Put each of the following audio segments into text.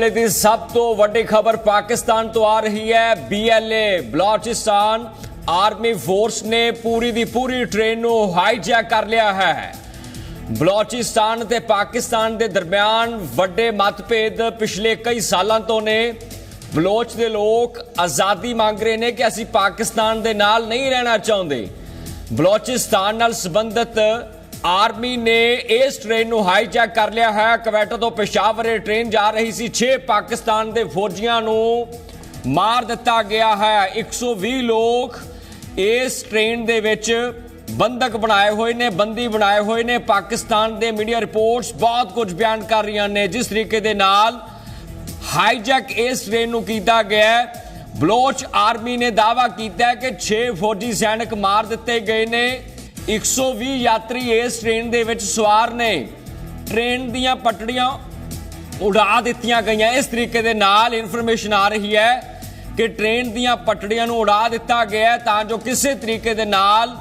ਵੇਲੇ ਦੀ ਸਭ ਤੋਂ ਵੱਡੀ ਖਬਰ ਪਾਕਿਸਤਾਨ ਤੋਂ ਆ ਰਹੀ ਹੈ। ਬੀਐਲਏ ਬਲੋਚਿਸਤਾਨ ਆਰਮੀ ਫੋਰਸ ਨੇ ਪੂਰੀ ਦੀ ਪੂਰੀ ਟ੍ਰੇਨ ਨੂੰ ਹਾਈਜੈਕ ਕਰ ਲਿਆ ਹੈ। ਬਲੋਚਿਸਤਾਨ ਤੇ ਪਾਕਿਸਤਾਨ ਦੇ ਦਰਮਿਆਨ ਵੱਡੇ ਮਤਭੇਦ ਪਿਛਲੇ ਕਈ ਸਾਲਾਂ ਤੋਂ ਨੇ। ਬਲੋਚ ਦੇ ਲੋਕ ਆਜ਼ਾਦੀ ਮੰਗ ਰਹੇ ਨੇ ਕਿ ਅਸੀਂ ਪਾਕਿਸਤਾਨ ਦੇ ਨਾਲ ਨਹੀਂ ਰਹਿਣਾ ਚਾਹੁੰਦੇ। ਬਲੋਚਿਸਤਾਨ ਨਾਲ ਸੰਬੰਧਿਤ ਆਰਮੀ ਨੇ ਇਸ ਟ੍ਰੇਨ ਨੂੰ ਹਾਈਜੈਕ ਕਰ ਲਿਆ ਹੈ। ਕਵੈਟਾ ਤੋਂ ਪਿਸ਼ਾਵਰ ਇਹ ਟ੍ਰੇਨ ਜਾ ਰਹੀ ਸੀ। 6 ਪਾਕਿਸਤਾਨ ਦੇ ਫੌਜੀਆਂ ਨੂੰ ਮਾਰ ਦਿੱਤਾ ਗਿਆ ਹੈ। 120 ਲੋਕ ਇਸ ਟ੍ਰੇਨ ਦੇ ਵਿੱਚ ਬੰਦਕ ਬਣਾਏ ਹੋਏ ਨੇ, ਬੰਦੀ ਬਣਾਏ ਹੋਏ ਨੇ। ਪਾਕਿਸਤਾਨ ਦੇ ਮੀਡੀਆ ਰਿਪੋਰਟਸ ਬਹੁਤ ਕੁਝ ਬਿਆਨ ਕਰ ਰਹੀਆਂ ਨੇ। ਜਿਸ ਤਰੀਕੇ ਦੇ ਨਾਲ ਹਾਈਜੈਕ ਇਸ ਟ੍ਰੇਨ ਨੂੰ ਕੀਤਾ ਗਿਆ ਬਲੋਚ ਆਰਮੀ ਨੇ ਦਾਅਵਾ ਕੀਤਾ ਕਿ 6 ਫੌਜੀ ਸੈਨਿਕ ਮਾਰ ਦਿੱਤੇ ਗਏ ਨੇ। 120 ਯਾਤਰੀ ਇਸ ਟ੍ਰੇਨ ਦੇ ਵਿੱਚ ਸਵਾਰ ਨੇ। ਟ੍ਰੇਨ ਦੀਆਂ ਪਟੜੀਆਂ ਉਡਾ ਦਿੱਤੀਆਂ ਗਈਆਂ। ਇਸ ਤਰੀਕੇ ਦੇ ਨਾਲ ਇਨਫੋਰਮੇਸ਼ਨ ਆ ਰਹੀ ਹੈ ਕਿ ਟ੍ਰੇਨ ਦੀਆਂ ਪਟੜੀਆਂ ਨੂੰ ਉਡਾ ਦਿੱਤਾ ਗਿਆ ਤਾਂ ਜੋ ਕਿਸੇ ਤਰੀਕੇ ਦੇ ਨਾਲ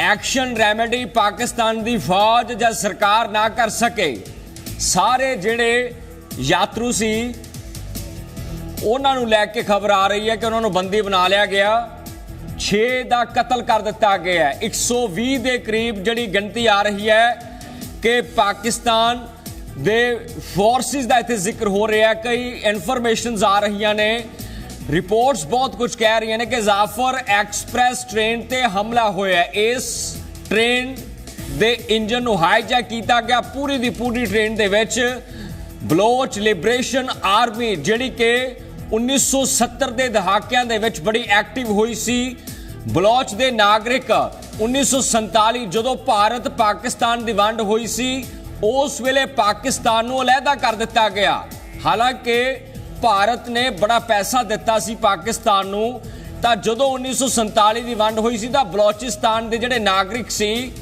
ਐਕਸ਼ਨ ਰੈਮੇਡੀ ਪਾਕਿਸਤਾਨ ਦੀ ਫੌਜ ਜਾਂ ਸਰਕਾਰ ਨਾ ਕਰ ਸਕੇ। ਸਾਰੇ ਜਿਹੜੇ ਯਾਤਰੂ ਸੀ, ਉਹਨਾਂ ਨੂੰ ਲੈ ਕੇ ਖਬਰ ਆ ਰਹੀ ਹੈ ਕਿ ਉਹਨਾਂ ਨੂੰ ਬੰਦੀ ਬਣਾ ਲਿਆ ਗਿਆ। 6 ਦਾ ਕਤਲ ਕਰ ਦਿੱਤਾ ਗਿਆ ਹੈ। 120 ਦੇ ਕਰੀਬ ਜਿਹੜੀ ਗਿਣਤੀ ਆ ਰਹੀ ਹੈ ਕਿ ਪਾਕਿਸਤਾਨ ਦੇ ਫੋਰਸਿਸ ਦਾ ਇੱਥੇ ਜ਼ਿਕਰ ਹੋ ਰਿਹਾ ਹੈ। ਕਈ ਇਨਫੋਰਮੇਸ਼ਨਸ ਆ ਰਹੀਆਂ ਨੇ। ਰਿਪੋਰਟਸ ਬਹੁਤ ਕੁਝ ਕਹਿ ਰਹੀਆਂ ਨੇ ਕਿ ਜ਼ਾਫਰ ਐਕਸਪ੍ਰੈਸ ਟ੍ਰੇਨ ਤੇ ਹਮਲਾ ਹੋਇਆ ਇਸ ਟ੍ਰੇਨ ਦੇ ਇੰਜਨ ਨੂੰ ਹਾਈਜੈਕ ਕੀਤਾ ਗਿਆ। ਪੂਰੀ ਦੀ ਪੂਰੀ ਟ੍ਰੇਨ ਦੇ ਵਿੱਚ ਬਲੋਚ ਲਿਬਰੇਸ਼ਨ ਆਰਮੀ ਜਿਹੜੀ ਕਿ 1970 ਦੇ ਦਹਾਕਿਆਂ ਦੇ ਵਿੱਚ ਬੜੀ ਐਕਟਿਵ ਹੋਈ ਸੀ। ਬਲੋਚ ਦੇ ਨਾਗਰਿਕ 1947 ਜਦੋਂ ਭਾਰਤ ਪਾਕਿਸਤਾਨ ਦੀ ਵੰਡ ਹੋਈ ਸੀ, ਉਸ ਵੇਲੇ ਪਾਕਿਸਤਾਨ ਨੂੰ ਅਲੱਗਾ ਕਰ ਦਿੱਤਾ ਗਿਆ। ਹਾਲਾਂਕਿ ਭਾਰਤ ਨੇ ਬੜਾ ਪੈਸਾ ਦਿੱਤਾ ਸੀ ਪਾਕਿਸਤਾਨ ਨੂੰ, ਤਾਂ ਜਦੋਂ 1947 ਦੀ ਵੰਡ ਹੋਈ ਸੀ ਤਾਂ ਬਲੋਚਿਸਤਾਨ ਦੇ ਜਿਹੜੇ ਨਾਗਰਿਕ ਸੀ,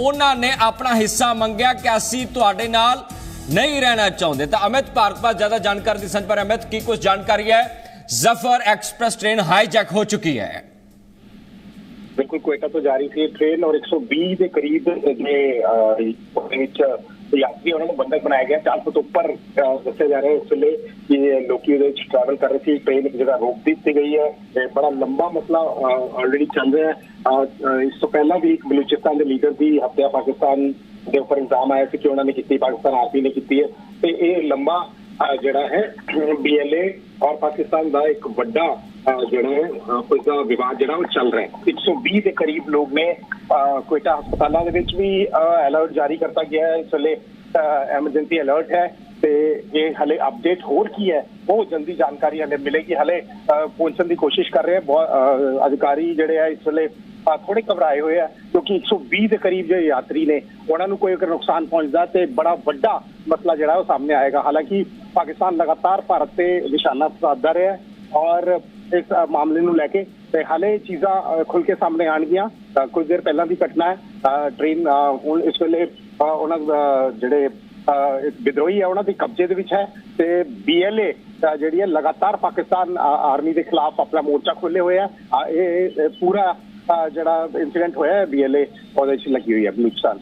ਉਹਨਾਂ ਨੇ ਆਪਣਾ ਹਿੱਸਾ ਮੰਗਿਆ। ਕਿ ਅਸੀਂ ਤੁਹਾਡੇ ਨਾਲ? ਨਹੀਂ ਰਹਿਣਾ ਚਾਹੁੰਦੇ ਤਾਂ ਅਮਿਤ ਭਾਰਤਵਾਜ ਜ਼ਿਆਦਾ ਜਾਣਕਾਰੀ ਦੀ ਸੰਜ ਪਰ ਅਮਿਤ ਕੀ ਕੁਝ ਜਾਣਕਾਰੀ ਹੈ ਜ਼ਫਰ ਐਕਸਪ੍ਰੈਸ ਟ੍ਰੇਨ ਹਾਈਜੈਕ ਹੋ ਚੁੱਕੀ ਹੈ ਬਿਲਕੁਲ ਕੋਇਟਾ ਤੋਂ ਜਾਰੀ ਸੀ ਇਹ ਟ੍ਰੇਨ ਔਰ 120 ਦੇ ਕਰੀਬ ਜਿਹੜੇ ਅਹ, ਉਹਦੇ ਵਿੱਚ ਯਾਤਰੀ ਉਹਨਾਂ ਨੂੰ ਬੰਦਕ ਬਣਾਇਆ ਗਿਆ 400 ਤੋਂ ਉੱਪਰ ਅਹ, ਦੱਸਿਆ ਜਾ ਰਿਹਾ ਹੈ ਇਸ ਵੇਲੇ ਕਿ ਇਹ ਲੋਕੀ ਉਹਦੇ ਵਿੱਚ ਟਰੈਵਲ ਕਰ ਰਹੇ ਸੀ ਟ੍ਰੇਨ ਇੱਕ ਜਗ੍ਹਾ ਰੋਕ ਦਿੱਤੀ ਗਈ ਹੈ ਇਹ ਬੜਾ ਲੰਬਾ ਮਸਲਾ ਆਲਰੇਡੀ ਚੱਲ ਰਿਹਾ ਹੈ ਦੇ ਉੱਪਰ ਇਲਜ਼ਾਮ ਆਇਆ ਸੀ ਕਿ ਉਹਨਾਂ ਨੇ ਕੀਤੀ ਪਾਕਿਸਤਾਨ ਆਰਮੀ ਨੇ ਕੀਤੀ ਹੈ। ਤੇ ਇਹ ਲੰਬਾ ਜਿਹੜਾ ਹੈ ਬੀਐਲਏ ਔਰ ਪਾਕਿਸਤਾਨ ਦਾ ਇੱਕ ਵੱਡਾ ਜਿਹੜਾ ਹੈ ਅਹ, ਉਸਦਾ ਵਿਵਾਦ ਜਿਹੜਾ ਉਹ ਚੱਲ ਰਿਹਾ ਹੈ। 120 ਦੇ ਕਰੀਬ ਲੋਕ ਨੇ ਕੋਇਟਾ ਹਸਪਤਾਲਾਂ ਦੇ ਵਿੱਚ ਵੀ ਅਲਰਟ ਜਾਰੀ ਕਰਤਾ ਗਿਆ ਹੈ। ਇਸ ਵੇਲੇ ਐਮਰਜੈਂਸੀ ਅਲਰਟ ਹੈ ਤੇ ਇਹ ਹਲੇ ਅਪਡੇਟ ਹੋਰ ਕੀ ਹੈ ਉਹ ਜਲਦੀ ਜਾਣਕਾਰੀ ਹਲੇ ਮਿਲੇਗੀ। ਹਲੇ ਪਹੁੰਚਣ ਦੀ ਕੋਸ਼ਿਸ਼ ਕਰ ਰਹੇ ਹੈ। ਬਹੁਤ, ਅਧਿਕਾਰੀ ਜਿਹੜੇ ਆ ਇਸ ਵੇਲੇ ਥੋੜੇ ਘਬਰਾਏ ਹੋਏ ਆ, ਕਿਉਂਕਿ 120 ਦੇ ਕਰੀਬ ਜਿਹੜੇ ਯਾਤਰੀ ਨੇ, ਉਹਨਾਂ ਨੂੰ ਕੋਈ ਅਗਰ ਨੁਕਸਾਨ ਪਹੁੰਚਦਾ ਤੇ ਬੜਾ ਵੱਡਾ ਮਸਲਾ ਜਿਹੜਾ ਉਹ ਸਾਹਮਣੇ ਆਏਗਾ। ਹਾਲਾਂਕਿ ਪਾਕਿਸਤਾਨ ਲਗਾਤਾਰ ਭਾਰਤ ਤੇ ਨਿਸ਼ਾਨਾ ਸਾਧਦਾ ਰਿਹਾ ਔਰ ਇਸ ਮਾਮਲੇ ਨੂੰ ਲੈ ਕੇ ਤੇ ਹਾਲੇ ਚੀਜ਼ਾਂ ਖੁੱਲ ਕੇ ਸਾਹਮਣੇ ਆਣਗੀਆਂ ਤਾਂ ਕੁਝ ਦੇਰ ਪਹਿਲਾਂ ਦੀ ਘਟਨਾ ਹੈ। ਟ੍ਰੇਨ ਹੁਣ ਇਸ ਵੇਲੇ ਉਹਨਾਂ ਜਿਹੜੇ ਵਿਦਰੋਹੀ ਹੈ ਉਹਨਾਂ ਦੀ ਕਬਜ਼ੇ ਦੇ ਵਿੱਚ ਹੈ ਤੇ ਬੀਐਲਏ ਜਿਹੜੀ ਹੈ, ਲਗਾਤਾਰ ਪਾਕਿਸਤਾਨ ਆਰਮੀ ਦੇ ਖਿਲਾਫ ਆਪਣਾ ਮੋਰਚਾ ਖੋਲੇ ਹੋਇਆ ਇਹ ਪੂਰਾ ਜਿਹੜਾ ਇਨਸੀਡੈਂਟ ਹੋਇਆ ਹੈ ਬੀਐਲਏ ਉਹਦੇ ਵਿੱਚ ਲੱਗੀ ਹੋਈ ਹੈ ਬਲੂਚਿਸਤਾਨ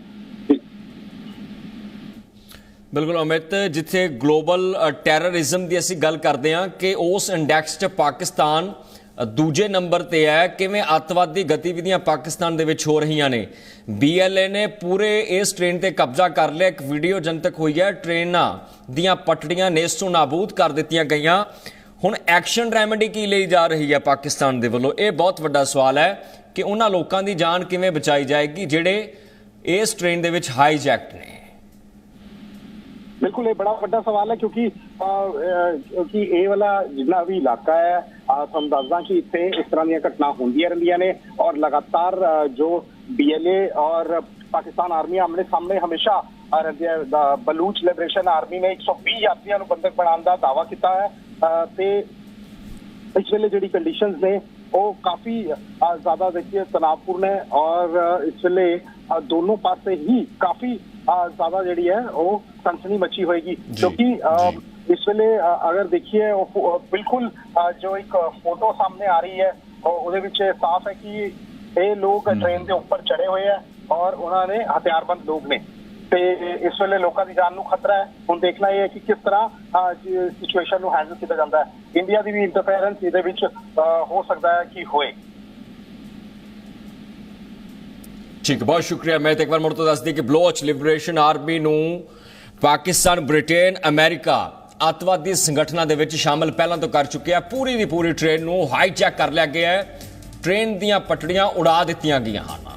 ਬਿਲਕੁਲ ਅਮਿਤ, ਜਿੱਥੇ ਗਲੋਬਲ ਟੈਰਰਿਜ਼ਮ ਦੀ ਅਸੀਂ ਗੱਲ ਕਰਦੇ ਹਾਂ ਕਿ ਉਸ ਇੰਡੈਕਸ 'ਚ ਪਾਕਿਸਤਾਨ ਦੂਜੇ ਨੰਬਰ ਤੇ ਹੈ, ਕਿਵੇਂ ਅੱਤਵਾਦੀ ਗਤੀਵਿਧੀਆਂ ਪਾਕਿਸਤਾਨ ਦੇ ਵਿੱਚ ਹੋ ਰਹੀਆਂ ਨੇ। ਬੀਐਲਏ ਨੇ ਪੂਰੇ ਇਸ ਟ੍ਰੇਨ ਤੇ ਕਬਜ਼ਾ ਕਰ ਲਿਆ, ਇੱਕ ਵੀਡੀਓ ਜਨਤਕ ਹੋਈ ਹੈ ਟ੍ਰੇਨਾਂ ਦੀਆਂ ਪਟੜੀਆਂ ਨੇਸਤੋਂ ਨਾਬੂਦ ਕਰ ਦਿੱਤੀਆਂ ਗਈਆਂ। ਹੁਣ ਐਕਸ਼ਨ ਰੈਮੇਡੀ ਕੀ ਲਈ ਜਾ ਰਹੀ ਹੈ ਪਾਕਿਸਤਾਨ ਦੇ ਵੱਲੋਂ? ਇਹ ਬਹੁਤ ਵੱਡਾ ਸਵਾਲ ਹੈ। ਕਿ ਉਹਨਾਂ ਲੋਕਾਂ ਦੀ ਜਾਨ ਕਿਵੇਂ ਬਚਾਈ ਜਾਏਗੀ ਜਿਹੜੇ ਇਸ ਟ੍ਰੇਨ ਦੇ ਵਿੱਚ ਹਾਈਜੈਕਟ ਨੇ? ਬਿਲਕੁਲ ਇਹ ਬੜਾ ਵੱਡਾ ਸਵਾਲ ਹੈ ਕਿਉਂਕਿ ਅਹ, ਇਹ ਵਾਲਾ ਜਿੰਨਾ ਵੀ ਇਲਾਕਾ ਹੈ ਤੁਹਾਨੂੰ ਦੱਸਦਾ ਕਿ ਇੱਥੇ ਇਸ ਤਰ੍ਹਾਂ ਦੀਆਂ ਘਟਨਾ ਹੁੰਦੀਆਂ ਰਹਿੰਦੀਆਂ ਨੇ ਔਰ ਲਗਾਤਾਰ ਅਹ, ਜੋ ਬੀਐਲਏ ਔਰ ਪਾਕਿਸਤਾਨ ਆਰਮੀ ਆਮਨੇ ਸਾਹਮਣੇ ਹਮੇਸ਼ਾ ਅਹ, ਬਲੂਚ ਲਿਬਰੇਸ਼ਨ ਆਰਮੀ ਨੇ 120 ਯਾਤਰੀਆਂ ਨੂੰ ਬੰਦਕ ਬਣਾਉਣ ਦਾ ਦਾਅਵਾ ਕੀਤਾ ਹੈ ਅਹ, ਤੇ ਇਸ ਵੇਲੇ ਜਿਹੜੀ ਕੰਡੀਸ਼ਨਸ ਨੇ ਉਹ ਕਾਫੀ ਜ਼ਿਆਦਾ ਦੇਖੀਏ ਤਣਾਅਪੂਰਨ ਹੈ ਔਰ ਇਸ ਵੇਲੇ ਦੋਨੋਂ ਪਾਸੇ ਹੀ ਕਾਫੀ ਜ਼ਿਆਦਾ ਜਿਹੜੀ ਹੈ ਉਹ ਸਨਸਨੀ ਮੱਚੀ ਹੋਏਗੀ ਕਿਉਂਕਿ ਇਸ ਵੇਲੇ ਅਗਰ ਦੇਖੀਏ ਬਿਲਕੁਲ ਜੋ ਇੱਕ ਫੋਟੋ ਸਾਹਮਣੇ ਆ ਰਹੀ ਹੈ ਉਹ- ਉਹਦੇ ਵਿੱਚ ਸਾਫ਼ ਹੈ ਕਿ ਇਹ ਲੋਕ ਟ੍ਰੇਨ ਦੇ ਉੱਪਰ ਚੜੇ ਹੋਏ ਆ ਔਰ ਉਹਨਾਂ ਨੇ ਹਥਿਆਰਬੰਦ ਲੋਕ ਨੇ ਤੇ ਇਸ ਵੇਲੇ ਲੋਕਾਂ ਦੀ ਜਾਨ ਨੂੰ ਖਤਰਾ ਹੈ। ਹੁਣ ਦੇਖਣਾ ਇਹ ਹੈ ਕਿ ਕਿਸ ਤਰ੍ਹਾਂ ਸਿਚੁਏਸ਼ਨ ਨੂੰ ਹੈਂਡਲ ਕੀਤਾ ਜਾਂਦਾ ਹੈ। ਇੰਡੀਆ ਦੀ ਵੀ ਇੰਟਰਫੇਰੈਂਸ ਇਹਦੇ ਵਿੱਚ ਹੋ ਸਕਦਾ ਹੈ ਕਿ ਹੋਏ। ਠੀਕ, ਬਹੁਤ ਸ਼ੁਕਰੀਆ। ਮੈਂ ਤੇ ਇੱਕ ਵਾਰ ਮੁੜ ਤੋਂ ਦੱਸ ਦਈ ਕਿ ਬਲੋਚ ਲਿਬਰੇਸ਼ਨ ਆਰਮੀ ਨੂੰ ਪਾਕਿਸਤਾਨ, ਬ੍ਰਿਟੇਨ, ਅਮਰੀਕਾ ਅੱਤਵਾਦੀ ਸੰਗਠਨਾਂ ਦੇ ਵਿੱਚ ਸ਼ਾਮਲ ਪਹਿਲਾਂ ਤੋਂ ਕਰ ਚੁੱਕਿਆ ਪੂਰੀ ਦੀ ਪੂਰੀ ਟ੍ਰੇਨ ਨੂੰ ਹਾਈਜੈਕ ਕਰ ਲਿਆ ਗਿਆ ਹੈ। ਟ੍ਰੇਨ ਦੀਆਂ ਪਟੜੀਆਂ ਉਡਾ ਦਿੱਤੀਆਂ ਗਈਆਂ ਹਨ।